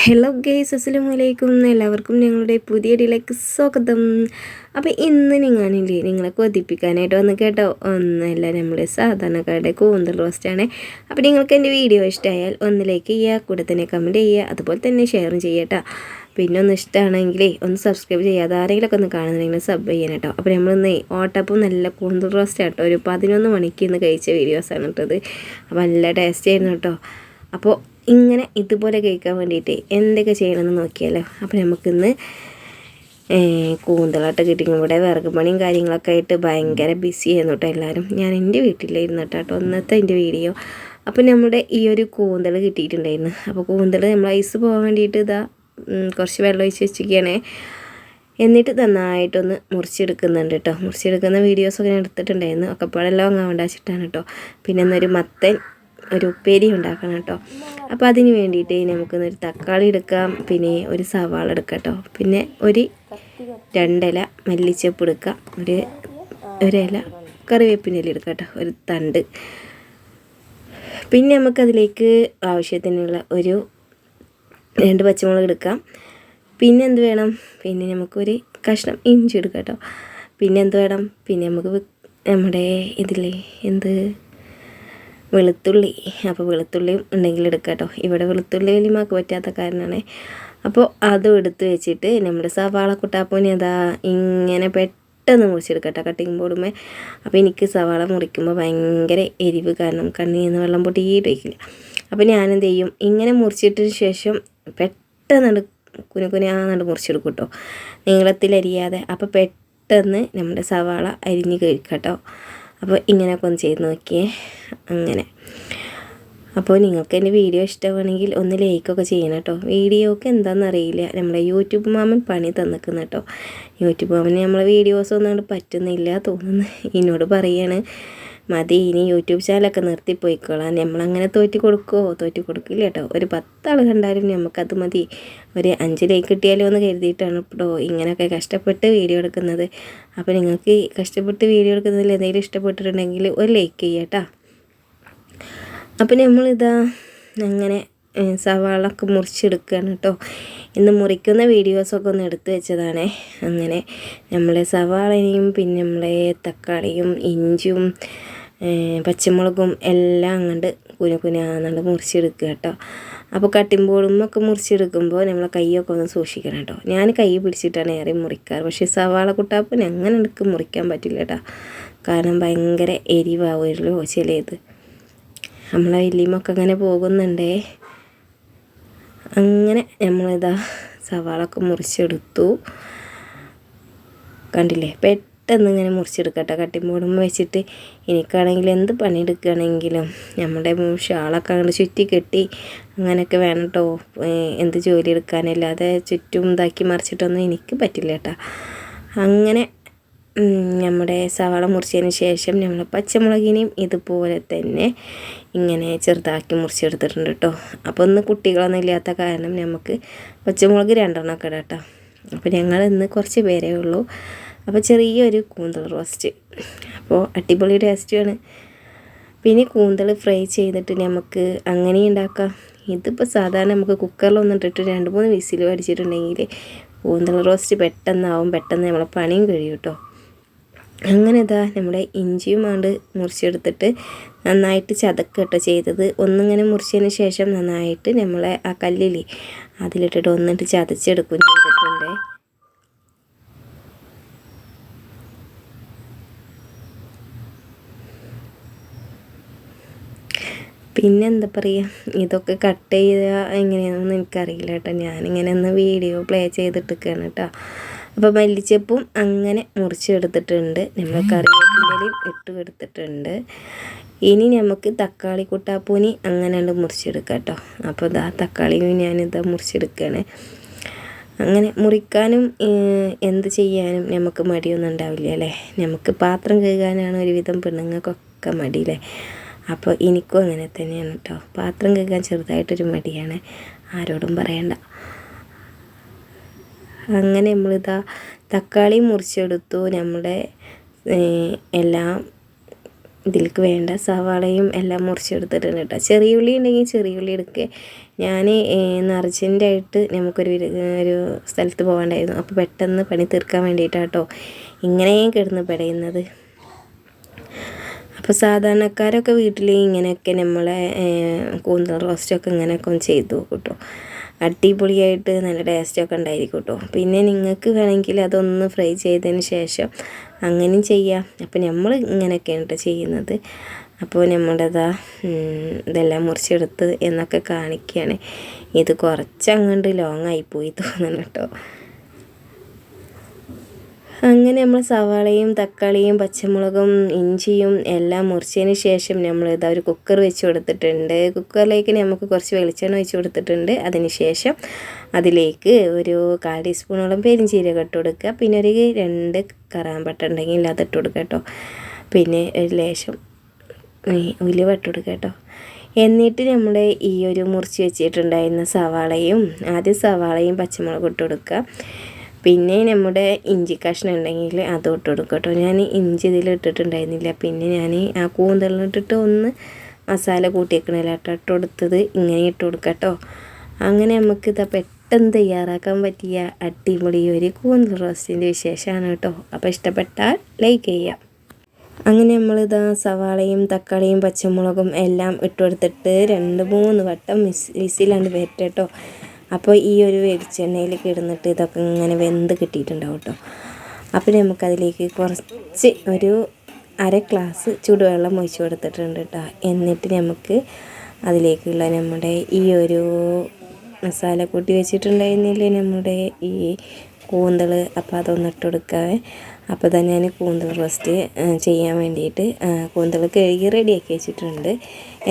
Hello guys അസ്സലാം വലൈക്കും എല്ലാവർക്കും ഞങ്ങളുടെ പുതിയ ഡിലേക്ക് സ്വാഗതം. അപ്പോൾ ഇന്ന് നിങ്ങളില്ലേ നിങ്ങളെ കൊതിപ്പിക്കാനായിട്ട് വന്ന് കേട്ടോ. ഒന്നല്ല നമ്മുടെ സാധാരണക്കാരുടെ കൂന്തൽ റോസ്റ്റാണ്. അപ്പോൾ നിങ്ങൾക്ക് എന്റെ വീഡിയോ ഇഷ്ടമായാൽ ഒന്ന് ലൈക്ക് ചെയ്യുക കൂടെ തന്നെ കമന്റ് ചെയ്യുക അതുപോലെ തന്നെ ഷെയറും ചെയ്യട്ടോ പിന്നെ ഒന്ന് ഇഷ്ടമാണെങ്കിലേ ഒന്ന് സബ്സ്ക്രൈബ് ചെയ്യാതെ ആരെങ്കിലുമൊക്കെ ഒന്ന് കാണുന്നുണ്ടെങ്കിൽ സബ് ചെയ്യണം കേട്ടോ. അപ്പോൾ നമ്മളിന്ന് ഓട്ടപ്പം നല്ല കൂന്തൽ റോസ്റ്റ് കേട്ടോ ഒരു പതിനൊന്ന് മണിക്ക് ഇന്ന് കഴിച്ച വീഡിയോസാണ് കേട്ടത് അപ്പോൾ നല്ല ടേസ്റ്റ് ആയിരുന്നു കേട്ടോ. അപ്പോൾ ഇങ്ങനെ ഇതുപോലെ കഴിക്കാൻ വേണ്ടിയിട്ട് എന്തൊക്കെ ചെയ്യണമെന്ന് നോക്കിയാലോ. അപ്പോൾ നമുക്കിന്ന് കൂന്തലാട്ട് കിട്ടിക്കും ഇവിടെ വിറക് പണിയും കാര്യങ്ങളൊക്കെ ആയിട്ട് ഭയങ്കര ബിസി ആയിരുന്നു കേട്ടോ എല്ലാവരും ഞാൻ എന്റെ വീട്ടിലായിരുന്നു കേട്ടോ ഒന്നത്തെ എന്റെ വീഡിയോ. അപ്പോൾ നമ്മുടെ ഈ ഒരു കൂന്തൽ കിട്ടിയിട്ടുണ്ടായിരുന്നു. അപ്പോൾ കൂന്തൽ നമ്മൾ ഐസ് പോകാൻ വേണ്ടിയിട്ട് ഇതാ കുറച്ച് വെള്ളം ഒഴിച്ച് വെച്ചിരിക്കുകയാണേ. എന്നിട്ട് നന്നായിട്ടൊന്ന് മുറിച്ചെടുക്കുന്നുണ്ട് കേട്ടോ മുറിച്ചെടുക്കുന്ന വീഡിയോസൊക്കെ ഞാൻ എടുത്തിട്ടുണ്ടായിരുന്നു. ഒക്കെ പഴമെല്ലാം വാങ്ങാൻ വേണ്ടിച്ചിട്ടാണ് കേട്ടോ പിന്നെ എന്നൊരു മത്തൻ ഒരു ഉപ്പേരി ഉണ്ടാക്കണം കേട്ടോ. അപ്പോൾ അതിന് വേണ്ടിയിട്ട് നമുക്ക് ഒരു തക്കാളി എടുക്കാം പിന്നെ ഒരു സവാള എടുക്കാം കേട്ടോ. പിന്നെ ഒരു രണ്ടില മല്ലിച്ചപ്പ് എടുക്കാം ഒരു ഒരില കറിവേപ്പിന്റെ എടുക്കാം കേട്ടോ ഒരു തണ്ട്. പിന്നെ നമുക്കതിലേക്ക് ആവശ്യത്തിനുള്ള ഒരു രണ്ട് പച്ചമുളക് എടുക്കാം. പിന്നെ എന്ത് വേണം? പിന്നെ നമുക്കൊരു കഷ്ണം ഇഞ്ചി എടുക്കാം കേട്ടോ. പിന്നെ എന്ത് വേണം? പിന്നെ നമുക്ക് നമ്മുടെ ഇതില്ലേ എന്ത്? വെളുത്തുള്ളി. അപ്പോൾ വെളുത്തുള്ളിയും ഉണ്ടെങ്കിൽ എടുക്കാം കേട്ടോ ഇവിടെ വെളുത്തുള്ളി വലിയമാക്ക് പറ്റാത്ത കാരണമാണ് അപ്പോൾ അതും എടുത്ത് വെച്ചിട്ട് നമ്മുടെ സവാള കുട്ടാപ്പോനി അതാ ഇങ്ങനെ പെട്ടെന്ന് മുറിച്ചെടുക്കട്ടെ കട്ടിങ് ബോർഡുമേ അപ്പോൾ എനിക്ക് സവാള മുറിക്കുമ്പോൾ ഭയങ്കര എരിവ് കാരണം കണ്ണിൽ നിന്ന് വെള്ളം പൊട്ടിയിട്ട് വയ്ക്കില്ല അപ്പോൾ ഞാനെന്ത് ചെയ്യും? ഇങ്ങനെ മുറിച്ചിട്ടതിന് ശേഷം പെട്ടെന്ന് കുനുകുനാന്നണ്ട് മുറിച്ചെടുക്കും കേട്ടോ നീളത്തിലരിയാതെ അപ്പോൾ പെട്ടെന്ന് നമ്മുടെ സവാള അരിഞ്ഞ് കഴിക്കാം കേട്ടോ അപ്പോൾ ഇങ്ങനെയൊക്കെ ഒന്ന് ചെയ്ത് നോക്കിയേ. അങ്ങനെ. അപ്പോൾ നിങ്ങൾക്ക് എന്റെ വീഡിയോ ഇഷ്ടമാണെങ്കിൽ ഒന്ന് ലൈക്കൊക്കെ ചെയ്യണം കേട്ടോ വീഡിയോക്ക് എന്താണെന്നറിയില്ല നമ്മുടെ യൂട്യൂബ് മാമൻ പണി തന്നിക്കുന്ന കേട്ടോ യൂട്യൂബ് മാമന് നമ്മളെ വീഡിയോസ് ഒന്നും പറ്റുന്നില്ല തോന്നുന്നു. എന്നോട് പറയാണ് മതി ഇനി യൂട്യൂബ് ചാനലൊക്കെ നിർത്തിപ്പോയിക്കോളാം. നമ്മളങ്ങനെ തോറ്റി കൊടുക്കുമോ തോറ്റി കൊടുക്കില്ല കേട്ടോ ഒരു പത്താൾ കണ്ടാലും നമുക്കത് മതി. ഒരു അഞ്ച് ലൈക്ക് കിട്ടിയാലോ എന്ന് കരുതിയിട്ടാണ് ഇപ്പോൾ ഇങ്ങനെയൊക്കെ കഷ്ടപ്പെട്ട് വീഡിയോ എടുക്കുന്നത്. അപ്പോൾ നിങ്ങൾക്ക് കഷ്ടപ്പെട്ട് വീഡിയോ എടുക്കുന്നതിൽ എന്തെങ്കിലും ഇഷ്ടപ്പെട്ടിട്ടുണ്ടെങ്കിൽ ഒരു ലൈക്ക് ചെയ്യാട്ടോ അപ്പോൾ നമ്മളിതാ അങ്ങനെ സവാളൊക്കെ മുറിച്ചെടുക്കുകയാണ് കേട്ടോ ഇന്ന് മുറിക്കുന്ന വീഡിയോസൊക്കെ ഒന്ന് എടുത്തു വെച്ചതാണ്. അങ്ങനെ നമ്മളെ സവാളയും പിന്നെ നമ്മളെ തക്കാളിയും ഇഞ്ചും പച്ചമുളകും എല്ലാം അങ്ങോട്ട് കുനു കുനാന്നുണ്ട് മുറിച്ചെടുക്കുക കേട്ടോ അപ്പോൾ കട്ടിമ്പോഴുമൊക്കെ മുറിച്ചെടുക്കുമ്പോൾ നമ്മളെ കൈയൊക്കെ ഒന്ന് സൂക്ഷിക്കണം കേട്ടോ ഞാൻ കൈ പിടിച്ചിട്ടാണ് ഏറെ മുറിക്കാറ്. പക്ഷേ സവാള കുട്ടാപ്പിന് അങ്ങനെ എനിക്ക് മുറിക്കാൻ പറ്റില്ല കേട്ടോ കാരണം ഭയങ്കര എരിവാവുമല്ലോ ചിലത് നമ്മളെ വലിയമൊക്കെ അങ്ങനെ പോകുന്നുണ്ടേ. അങ്ങനെ നമ്മളിതാ സവാളൊക്കെ മുറിച്ചെടുത്തു. കണ്ടില്ലേ? പെട്ടെന്ന് ഇങ്ങനെ മുറിച്ചെടുക്കട്ടെ. കട്ടിമ്പോടും വെച്ചിട്ട് എനിക്കാണെങ്കിൽ എന്ത് പണിയെടുക്കുകയാണെങ്കിലും നമ്മുടെ ഷാളൊക്കെ അങ്ങോട്ട് ചുറ്റി കെട്ടി അങ്ങനെയൊക്കെ വേണം കേട്ടോ എന്ത് ജോലി എടുക്കാനല്ലാതെ ചുറ്റും ഇതാക്കി മറിച്ചിട്ടൊന്നും എനിക്ക് പറ്റില്ല കേട്ടോ. അങ്ങനെ നമ്മുടെ സവാള മുറിച്ചതിന് ശേഷം നമ്മൾ പച്ചമുളകിനെയും ഇതുപോലെ തന്നെ ഇങ്ങനെ ചെറുതാക്കി മുറിച്ചെടുത്തിട്ടുണ്ട് കേട്ടോ. അപ്പോൾ ഒന്ന് കുട്ടികളൊന്നും ഇല്ലാത്ത കാരണം നമുക്ക് പച്ചമുളക് രണ്ടെണ്ണമൊക്കെ ഇടാം കേട്ടോ. അപ്പോൾ ഞങ്ങൾ ഇന്ന് കുറച്ച് പേരേ ഉള്ളൂ. അപ്പോൾ ചെറിയൊരു കൂന്തൾ റോസ്റ്റ്. അപ്പോൾ അടിപൊളി ടേസ്റ്റുമാണ് പിന്നെ കൂന്തൾ ഫ്രൈ ചെയ്തിട്ട് നമുക്ക് അങ്ങനെ ഉണ്ടാക്കാം. ഇതിപ്പോൾ സാധാരണ നമുക്ക് കുക്കറിലൊന്നും ഇട്ടിട്ട് രണ്ട് മൂന്ന് വിസിൽ അടിച്ചിട്ടുണ്ടെങ്കിൽ കൂന്തൾ റോസ്റ്റ് പെട്ടെന്നാവും പെട്ടെന്ന് നമ്മളെ പണിയും കഴിയും കേട്ടോ. അങ്ങനെ ഇതാ നമ്മുടെ ഇഞ്ചിയും ആണ്ട് മുറിച്ചെടുത്തിട്ട് നന്നായിട്ട് ചതക്കട്ടോ ചെയ്തത്. ഒന്നിങ്ങനെ മുറിച്ചതിന് ശേഷം നന്നായിട്ട് നമ്മളെ ആ കല്ലിൽ അതിലിട്ടിട്ട് ഒന്നിട്ട് ചതച്ചെടുക്കും ചെയ്തിട്ടുണ്ട്. പിന്നെ എന്താ പറയുക ഇതൊക്കെ കട്ട് ചെയ്യുക എങ്ങനെയാണെന്ന് എനിക്കറിയില്ല കേട്ടോ. ഞാനിങ്ങനെ ഒന്ന് വീഡിയോ പ്ലേ ചെയ്തിട്ടിരിക്കുകയാണ് കേട്ടോ. അപ്പോൾ മല്ലിച്ചപ്പും അങ്ങനെ മുറിച്ചെടുത്തിട്ടുണ്ട്. നമ്മൾ കറിവേപ്പിന്റെയും ഇട്ട് കൊടുത്തിട്ടുണ്ട്. ഇനി നമുക്ക് തക്കാളി കുട്ടാപ്പൂനി അങ്ങനെ മുറിച്ചെടുക്കാം കേട്ടോ അപ്പോൾ ഇതാ തക്കാളിയും ഞാനിതാ മുറിച്ചെടുക്കുകയാണ് അങ്ങനെ മുറിക്കാനും എന്ത് ചെയ്യാനും നമുക്ക് മടിയൊന്നും ഉണ്ടാവില്ല അല്ലേ നമുക്ക് പാത്രം കഴുകാനാണ് ഒരുവിധം പെണ്ണുങ്ങൾക്കൊക്കെ മടിയില്ലേ അപ്പോൾ എനിക്കും അങ്ങനെ തന്നെയാണ് കേട്ടോ പാത്രം കഴുകാൻ ചെറുതായിട്ടൊരു മടിയാണ്. ആരോടും പറയണ്ട. അങ്ങനെ നമ്മളിതാ തക്കാളി മുറിച്ചെടുത്തു. നമ്മുടെ എല്ലാം ഇതിലേക്ക് വേണ്ട സവാളയും എല്ലാം മുറിച്ചെടുത്തിട്ടുണ്ട് കേട്ടോ. ചെറിയ ഉള്ളി ഉണ്ടെങ്കിൽ ചെറിയ ഉള്ളി എടുക്കുക ഞാൻ അർജന്റായിട്ട് നമുക്കൊരു ഒരു സ്ഥലത്ത് പോകണ്ടായിരുന്നു അപ്പോൾ പെട്ടെന്ന് പണി തീർക്കാൻ വേണ്ടിയിട്ടാണ് കേട്ടോ ഇങ്ങനെയും കിടന്ന് പെടയുന്നത്. അപ്പോൾ സാധാരണക്കാരൊക്കെ വീട്ടിൽ ഇങ്ങനെയൊക്കെ നമ്മളെ കൂന്തൽ റോസ്റ്റൊക്കെ ഇങ്ങനെയൊക്കെ ഒന്ന് ചെയ്തു കേട്ടോ അടിപൊളിയായിട്ട് നല്ല ടേസ്റ്റൊക്കെ ഉണ്ടായിരിക്കും കേട്ടോ പിന്നെ നിങ്ങൾക്ക് വേണമെങ്കിൽ അതൊന്ന് ഫ്രൈ ചെയ്തതിന് ശേഷം അങ്ങനെയും ചെയ്യാം. അപ്പോൾ നമ്മൾ ഇങ്ങനെയൊക്കെയാണ് കേട്ടോ ചെയ്യുന്നത്. അപ്പോൾ നമ്മുടേതാ ഇതെല്ലാം മുറിച്ചെടുത്ത് എന്നൊക്കെ കാണിക്കുകയാണ് ഇത് കുറച്ച് അങ്ങോട്ട് ലോങ് ആയിപ്പോയി തോന്നണം കേട്ടോ അങ്ങനെ നമ്മൾ സവാളയും തക്കാളിയും പച്ചമുളകും ഇഞ്ചിയും എല്ലാം മുറിച്ചതിന് ശേഷം നമ്മൾ ഇതാ ഒരു കുക്കർ വെച്ച് കൊടുത്തിട്ടുണ്ട്. കുക്കറിലേക്ക് നമുക്ക് കുറച്ച് വെളിച്ചെണ്ണ വെച്ച് കൊടുത്തിട്ടുണ്ട്. അതിന് ശേഷം അതിലേക്ക് ഒരു കാൽ ടീസ്പൂണോളം പെരിഞ്ചീരകം ഇട്ട് കൊടുക്കുക. പിന്നെ ഒരു രണ്ട് കറാമ്പട്ട ഉണ്ടെങ്കിൽ അത് ഇട്ട് കൊടുക്കുക കേട്ടോ. പിന്നെ ഒരു ലേശം ഉലുവ ഇട്ട് കൊടുക്കുക കേട്ടോ. എന്നിട്ട് നമ്മൾ ഈ ഒരു മുറിച്ച് വെച്ചിട്ടുണ്ടായിരുന്ന സവാളയും ആദ്യം സവാളയും പച്ചമുളകും ഇട്ട് കൊടുക്കുക. പിന്നെ നമ്മുടെ ഇഞ്ചി കഷ്ണം ഉണ്ടെങ്കിൽ അത് ഇട്ട് കൊടുക്കും കേട്ടോ ഞാൻ ഇഞ്ചി ഇതിൽ ഇട്ടിട്ടുണ്ടായിരുന്നില്ല. പിന്നെ ഞാൻ ആ കൂന്തളിട്ടിട്ട് ഒന്ന് മസാല കൂട്ടിയേക്കണില്ല കേട്ടോ ഇട്ട് കൊടുത്തത് ഇങ്ങനെ ഇട്ട് കൊടുക്കാം കേട്ടോ അങ്ങനെ നമുക്ക് ഇതാ പെട്ടെന്ന് തയ്യാറാക്കാൻ പറ്റിയ അടിപൊളി ഒരു കൂന്തൽ റോസ്റ്റിന്റെ വിശേഷമാണ് കേട്ടോ. അപ്പോൾ ഇഷ്ടപ്പെട്ടാൽ ലൈക്ക് ചെയ്യാം അങ്ങനെ നമ്മളിതാ സവാളയും തക്കാളിയും പച്ചമുളകും എല്ലാം ഇട്ട് കൊടുത്തിട്ട് രണ്ട് മൂന്ന് വട്ടം വിസിലാണ്ട് വരട്ടെ അപ്പോൾ ഈ ഒരു വെളിച്ചെണ്ണയിൽ കിടന്നിട്ട് ഇതൊക്കെ ഇങ്ങനെ വെന്ത് കിട്ടിയിട്ടുണ്ടാവും കേട്ടോ. അപ്പോൾ നമുക്കതിലേക്ക് കുറച്ച് ഒരു അര ഗ്ലാസ് ചൂടുവെള്ളം ഒഴിച്ചു കൊടുത്തിട്ടുണ്ട് കേട്ടോ. എന്നിട്ട് നമുക്ക് അതിലേക്കുള്ള നമ്മുടെ ഈ ഒരു മസാല കൂട്ടി വെച്ചിട്ടുണ്ടായിരുന്നില്ലേ നമ്മുടെ ഈ കൂന്തൾ. അപ്പോൾ അതൊന്ന് ഇട്ട് കൊടുക്കാവേ അപ്പോൾ തന്നെ ഞാൻ കൂന്തൽ റോസ്റ്റ് ചെയ്യാൻ വേണ്ടിയിട്ട് കൂന്തൾ കഴുകി റെഡിയാക്കി വെച്ചിട്ടുണ്ട്.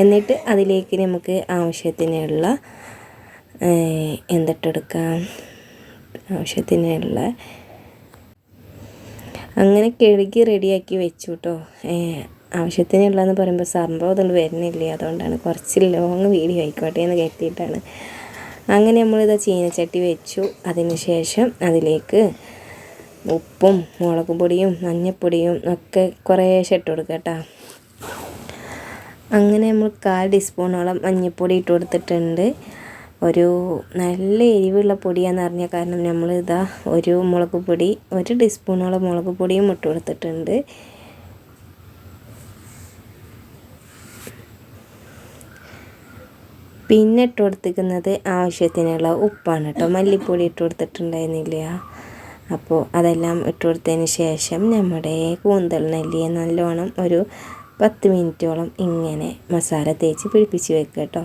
എന്നിട്ട് അതിലേക്ക് നമുക്ക് ആവശ്യത്തിനുള്ള എന്തിട്ടെടുക്കാം? ആവശ്യത്തിനുള്ള അങ്ങനെ കഴുകി റെഡിയാക്കി വെച്ചു കേട്ടോ ആവശ്യത്തിനുള്ളതെന്ന് പറയുമ്പോൾ സംഭവം അതൊന്നും വരുന്നില്ല. അതുകൊണ്ടാണ് കുറച്ച് ലോങ് വീഡിയോ ആയിക്കോട്ടെ എന്ന് കരുതിയിട്ടാണ്. അങ്ങനെ നമ്മളിത് ചീനച്ചട്ടി വെച്ചു. അതിന് ശേഷം അതിലേക്ക് ഉപ്പും മുളക് പൊടിയും മഞ്ഞൾപ്പൊടിയും ഒക്കെ കുറേശ്ശെ ഇട്ട് കൊടുക്കുക കേട്ടോ അങ്ങനെ നമ്മൾ കാൽ ടീസ്പൂണോളം മഞ്ഞൾപ്പൊടി ഇട്ട് കൊടുത്തിട്ടുണ്ട്. ഒരു നല്ല എരിവുള്ള പൊടിയാന്ന് അറിഞ്ഞ കാരണം നമ്മൾ ഇതാ ഒരു മുളക് പൊടി ഒരു ടീസ്പൂണോളം മുളക് പൊടിയും ഇട്ട് കൊടുത്തിട്ടുണ്ട്. പിന്നെ ഇട്ട് കൊടുത്തിരിക്കുന്നത് ആവശ്യത്തിനുള്ള ഉപ്പാണ് കേട്ടോ. മല്ലിപ്പൊടി ഇട്ട് കൊടുത്തിട്ടുണ്ടായിരുന്നില്ല. അപ്പോൾ അതെല്ലാം ഇട്ട് കൊടുത്തതിന് ശേഷം നമ്മുടെ കൂന്തൽ നെല്ലിയെ നല്ലോണം ഒരു പത്ത് മിനിറ്റോളം ഇങ്ങനെ മസാല തേച്ച് പിടിപ്പിച്ച് വെക്കുക കേട്ടോ.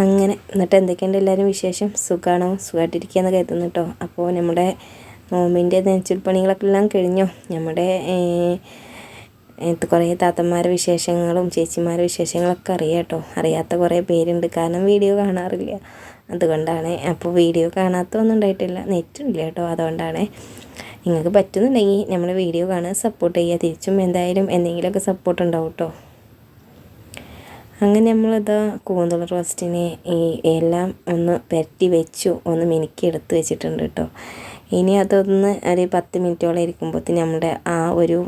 അങ്ങനെ. എന്നിട്ട് എന്തൊക്കെയുണ്ട് എല്ലാവരും വിശേഷം? സുഖമാണോ സുഖമായിട്ടിരിക്കുകയെന്ന് കരുതുന്നു കേട്ടോ അപ്പോൾ നമ്മുടെ നോമ്പിന്റെ നെച്ചിൽ പണികളൊക്കെ എല്ലാം കഴിഞ്ഞോ? നമ്മുടെ കുറേ താത്തന്മാരെ വിശേഷങ്ങളും ചേച്ചിമാരെ വിശേഷങ്ങളൊക്കെ അറിയാം കേട്ടോ അറിയാത്ത കുറേ പേരുണ്ട്. കാരണം വീഡിയോ കാണാറില്ല. അതുകൊണ്ടാണ്. അപ്പോൾ വീഡിയോ കാണാത്തൊന്നും ഉണ്ടായിട്ടില്ല. നെറ്റുണ്ടല്ലോ കേട്ടോ അതുകൊണ്ടാണ്. നിങ്ങൾക്ക് പറ്റുന്നുണ്ടെങ്കിൽ നമ്മൾ വീഡിയോ കാണാൻ സപ്പോർട്ട് ചെയ്യുക. തിരിച്ചും എന്തായാലും എന്തെങ്കിലുമൊക്കെ സപ്പോർട്ട് ഉണ്ടാവും കേട്ടോ അങ്ങനെ നമ്മളിത് കൂന്തൾ റോസ്റ്റിനെ ഈ എല്ലാം ഒന്ന് പെരട്ടി വെച്ചു ഒന്ന് മിനുക്കി എടുത്ത് വെച്ചിട്ടുണ്ട് കേട്ടോ ഇനി അതൊന്ന് ഒരു പത്ത് മിനിറ്റോളം ഇരിക്കുമ്പോഴത്തേന് നമ്മുടെ ആ ഒരു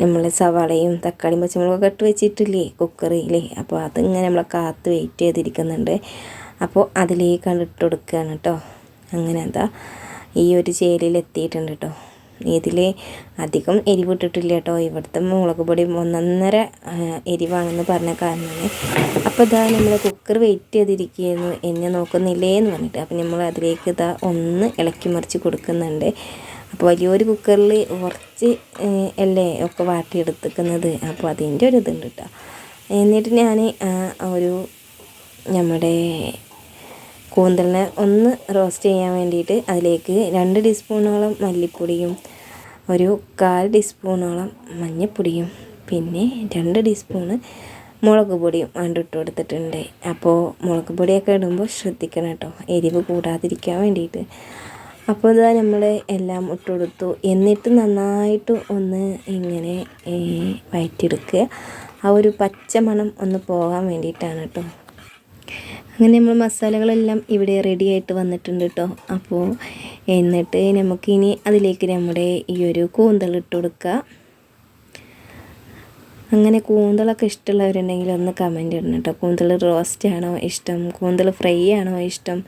നമ്മൾ സവാളയും തക്കാളിയും പച്ചമുളകൊക്കെ ഇട്ട് വെച്ചിട്ടില്ലേ കുക്കറിയില്ലേ അപ്പോൾ അതിങ്ങനെ നമ്മളെ കാത്ത് വെയിറ്റ് ചെയ്തിരിക്കുന്നുണ്ട്. അപ്പോൾ അതിലേക്കാണ് ഇട്ട് കൊടുക്കുകയാണ് കേട്ടോ അങ്ങനെ എന്താ ഈ ഒരു ചേരിയിൽ എത്തിയിട്ടുണ്ട് കേട്ടോ ഇതിൽ അധികം എരിവിട്ടിട്ടില്ല കേട്ടോ. ഇവിടുത്തെ മുളക് പൊടി ഒന്നൊന്നര എരിവാണെന്ന് പറഞ്ഞ കാരണമാണ്. അപ്പോൾ ഇതാ നമ്മൾ കുക്കർ വെയിറ്റ് ചെയ്തിരിക്കുന്നു. എന്നെ നോക്കുന്നില്ലേ എന്ന് പറഞ്ഞിട്ട്. അപ്പോൾ നമ്മൾ അതിലേക്ക് ഇതാ ഒന്ന് ഇളക്കി മറിച്ച് കൊടുക്കുന്നുണ്ട്. അപ്പോൾ വലിയൊരു കുക്കറിൽ കുറച്ച് അല്ലേ ഒക്കെ വാട്ടിയെടുത്തിക്കുന്നത്. അപ്പോൾ അതിന്റെ ഒരു ഇതുണ്ട് കേട്ടോ. എന്നിട്ട് ഞാൻ ഒരു നമ്മുടെ കൂന്തലിനെ ഒന്ന് റോസ്റ്റ് ചെയ്യാൻ വേണ്ടിയിട്ട് അതിലേക്ക് രണ്ട് ടീസ്പൂണോളം മല്ലിപ്പൊടിയും ഒരു കാൽ ടീസ്പൂണോളം മഞ്ഞൾപ്പൊടിയും പിന്നെ രണ്ട് ടീസ്പൂണ് മുളക് പൊടിയും ഇട്ട് കൊടുത്തിട്ടുണ്ട്. അപ്പോൾ മുളക് പൊടിയൊക്കെ ഇടുമ്പോൾ ശ്രദ്ധിക്കണം കേട്ടോ. എരിവ് കൂടാതിരിക്കാൻ വേണ്ടിയിട്ട്. അപ്പോൾ ഇതാ നമ്മൾ എല്ലാം ഇട്ട് കൊടുത്തു. എന്നിട്ട് നന്നായിട്ട് ഒന്ന് ഇങ്ങനെ വയറ്റിയെടുക്കുക. ആ ഒരു പച്ച മണം ഒന്ന് പോകാൻ വേണ്ടിയിട്ടാണ് കേട്ടോ. അങ്ങനെ നമ്മൾ മസാലകളെല്ലാം ഇവിടെ റെഡി ആയിട്ട് വന്നിട്ടുണ്ട് കേട്ടോ അപ്പോൾ എന്നിട്ട് നമുക്കിനി അതിലേക്ക് നമ്മുടെ ഈ ഒരു കൂന്തൾ ഇട്ട് കൊടുക്കുക അങ്ങനെ കൂന്തളൊക്കെ ഇഷ്ടമുള്ളവരുണ്ടെങ്കിൽ ഒന്ന് കമന്റ് ഇടണം കേട്ടോ കൂന്തൾ റോസ്റ്റ് ആണോ ഇഷ്ടം? കൂന്തൾ ഫ്രൈ ആണോ ഇഷ്ടം?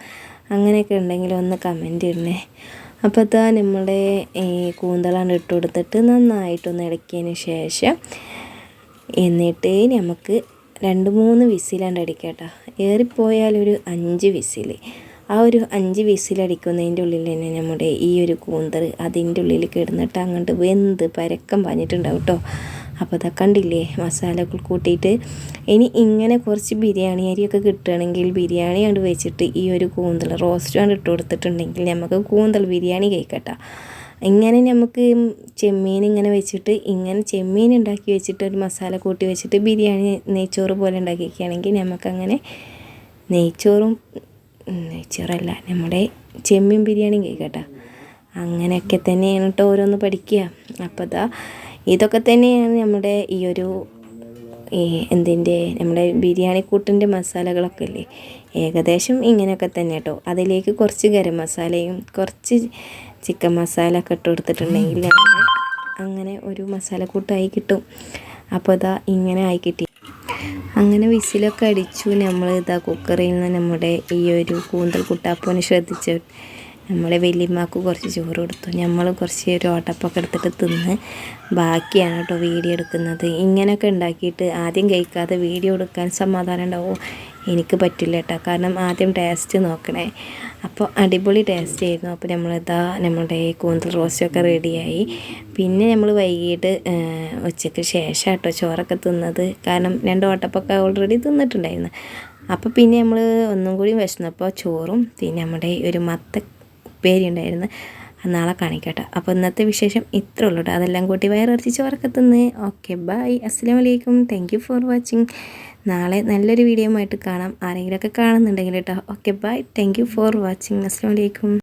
അങ്ങനെയൊക്കെ ഉണ്ടെങ്കിൽ ഒന്ന് കമന്റ് ഇടണേ. അപ്പോൾ അതാ നമ്മുടെ ഈ കൂന്തളാണ് ഇട്ട് കൊടുത്തിട്ട് നന്നായിട്ടൊന്ന് ഇളക്കിയതിന് ശേഷം എന്നിട്ട് നമുക്ക് രണ്ട് മൂന്ന് വിസിലാണ് അടിക്കുക ഏറിപ്പോയാൽ ഒരു അഞ്ച് വിസിൽ. ആ ഒരു അഞ്ച് വിസിലടിക്കുന്നതിന്റെ ഉള്ളിൽ തന്നെ നമ്മുടെ ഈ ഒരു കൂന്തർ അതിന്റെ ഉള്ളിൽ കിടന്നിട്ട് അങ്ങോട്ട് വെന്ത് പരക്കം പറഞ്ഞിട്ടുണ്ടാവും കേട്ടോ. അപ്പോൾ അതൊക്കെ കണ്ടില്ലേ മസാലകൾ കൂട്ടിയിട്ട് ഇനി ഇങ്ങനെ കുറച്ച് ബിരിയാണി അരിയൊക്കെ കിട്ടുകയാണെങ്കിൽ ബിരിയാണി കണ്ട് വെച്ചിട്ട് ഈ ഒരു കൂന്തൽ റോസ്റ്റ് കണ്ട് ഇട്ട് കൊടുത്തിട്ടുണ്ടെങ്കിൽ നമുക്ക് കൂന്തൽ ബിരിയാണി കഴിക്കട്ടോ ഇങ്ങനെ നമുക്ക് ചെമ്മീൻ ഇങ്ങനെ വെച്ചിട്ട് ഇങ്ങനെ ചെമ്മീൻ ഉണ്ടാക്കി വെച്ചിട്ട് ഒരു മസാല കൂട്ടി വെച്ചിട്ട് ബിരിയാണി നെയ്ച്ചോറ് പോലെ ഉണ്ടാക്കിയിരിക്കുകയാണെങ്കിൽ നമുക്കങ്ങനെ നെയ്ച്ചോറും നെയ്ച്ചോറല്ല നമ്മുടെ ചെമ്മീൻ ബിരിയാണി കേൾക്കട്ടെ അങ്ങനെയൊക്കെ തന്നെയാണ് കേട്ടോ ഓരോന്ന് പഠിക്കുക. അപ്പോൾ അതാ ഇതൊക്കെ തന്നെയാണ് നമ്മുടെ ഈ ഒരു എന്തിന്റെ നമ്മുടെ ബിരിയാണി കൂട്ടിന്റെ മസാലകളൊക്കെ ഇല്ലേ ഏകദേശം ഇങ്ങനെയൊക്കെ തന്നെ കേട്ടോ. അതിലേക്ക് കുറച്ച് ഗരം മസാലയും കുറച്ച് ചിക്കൻ മസാല ഒക്കെ ഇട്ട് കൊടുത്തിട്ടുണ്ടെങ്കിൽ അങ്ങനെ ഒരു മസാല കൂട്ടായി കിട്ടും. അപ്പോൾ ഇതാ ഇങ്ങനെ ആയി കിട്ടി. അങ്ങനെ വിസിലൊക്കെ അടിച്ചു. നമ്മൾ ഇതാ കുക്കറിൽ നിന്ന് നമ്മുടെ ഈ ഒരു കൂന്തൽ കുട്ടാപ്പോനെ ശ്രദ്ധിച്ച് നമ്മളെ വലിയമ്മക്ക് കുറച്ച് ചോറ് കൊടുത്തു. നമ്മൾ കുറച്ച് ഒരു ഓട്ടപ്പൊക്കെ എടുത്തിട്ട് തിന്ന് ബാക്കിയാണ് കേട്ടോ വീഡിയോ എടുക്കുന്നത്. ഇങ്ങനെയൊക്കെ ഉണ്ടാക്കിയിട്ട് ആദ്യം കഴിക്കാതെ വീഡിയോ എടുക്കാൻ സമാധാനം ഉണ്ടാവും? എനിക്ക് പറ്റില്ല കേട്ടോ. കാരണം ആദ്യം ടേസ്റ്റ് നോക്കണേ. അപ്പോൾ അടിപൊളി ടേസ്റ്റ് ആയിരുന്നു. അപ്പോൾ നമ്മളിതാ നമ്മുടെ കൂന്തൽ റോസ്റ്റൊക്കെ റെഡിയായി പിന്നെ നമ്മൾ വൈകിട്ട് ഉച്ചയ്ക്ക് ശേഷം കേട്ടോ ചോറൊക്കെ തിന്നത്. കാരണം രണ്ട് ഓട്ടപ്പൊക്കെ ഓൾറെഡി തിന്നിട്ടുണ്ടായിരുന്നു. അപ്പോൾ പിന്നെ നമ്മൾ ഒന്നും കൂടി വിശന്നപ്പോൾ ചോറും പിന്നെ നമ്മുടെ ഒരു മത്ത ഉപ്പേരി ഉണ്ടായിരുന്നു നാളെ കാണിക്കട്ടെ. അപ്പോൾ ഇന്നത്തെ വിശേഷം ഇത്രേ ഉള്ളൂ കേട്ടോ അതെല്ലാം കൂട്ടി വയറിറച്ചി ചോറൊക്കെ തിന്ന് ഓക്കെ ബൈ അസ്സാം വലൈക്കും താങ്ക് ഫോർ വാച്ചിങ് നാളെ നല്ലൊരു വീഡിയോ ആയിട്ട് കാണാം. ആരെങ്കിലുമൊക്കെ കാണുന്നുണ്ടെങ്കിൽ കേട്ടോ okay bye thank for watching അസ്സാം വലൈക്കും